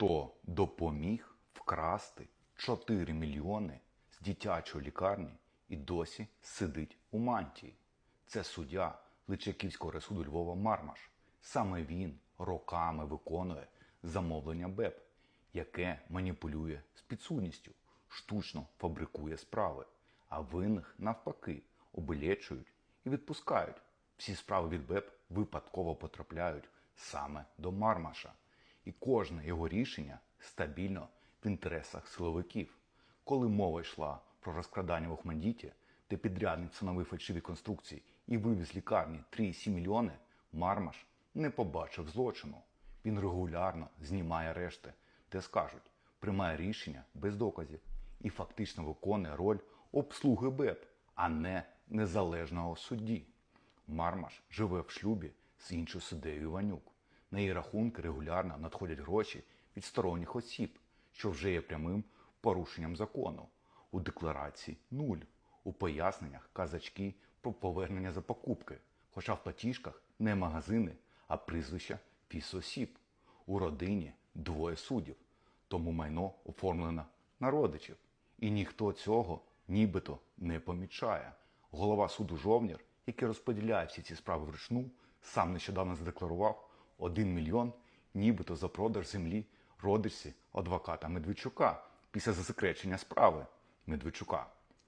хто допоміг вкрасти 4 мільйони з дитячої лікарні і досі сидить у мантії. Це суддя Личаківського ресуду Львова Мармаш. Саме він роками виконує замовлення БЕП, яке маніпулює з підсудністю, штучно фабрикує справи, а винних навпаки обилечують і відпускають. Всі справи від БЕП випадково потрапляють саме до Мармаша, і кожне його рішення стабільно в інтересах силовиків. Коли мова йшла про розкрадання в Охмандіті, де підрядник встановив фальшиві конструкції і вивіз лікарні 3,7 мільйони, Мармаш не побачив злочину. Він регулярно знімає решти, де скажуть, приймає рішення без доказів і фактично виконує роль обслуги БЕП, а не незалежного судді. Мармаш живе в шлюбі з іншою суддею Іванюк. На її рахунки регулярно надходять гроші від сторонніх осіб, що вже є прямим порушенням закону. У декларації нуль. У поясненнях казачки про повернення за покупки, хоча в платіжках не магазини, а прізвища фізосіб. У родині двоє суддів, тому майно оформлено на родичів. І ніхто цього нібито не помічає. Голова суду Жовнір, який розподіляє всі ці справи вручну, сам нещодавно задекларував 1 мільйон нібито за продаж землі родичці адвоката Медведчука після засекречення справи Медведчука.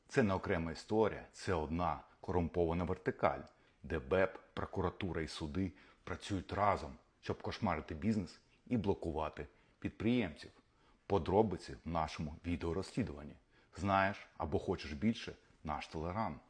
Це не окрема історія, це одна корумпована вертикаль, де БЕП, прокуратура і суди працюють разом, щоб кошмарити бізнес і блокувати підприємців. Подробиці в нашому відеорозслідуванні. Знаєш або хочеш більше наш телеграм.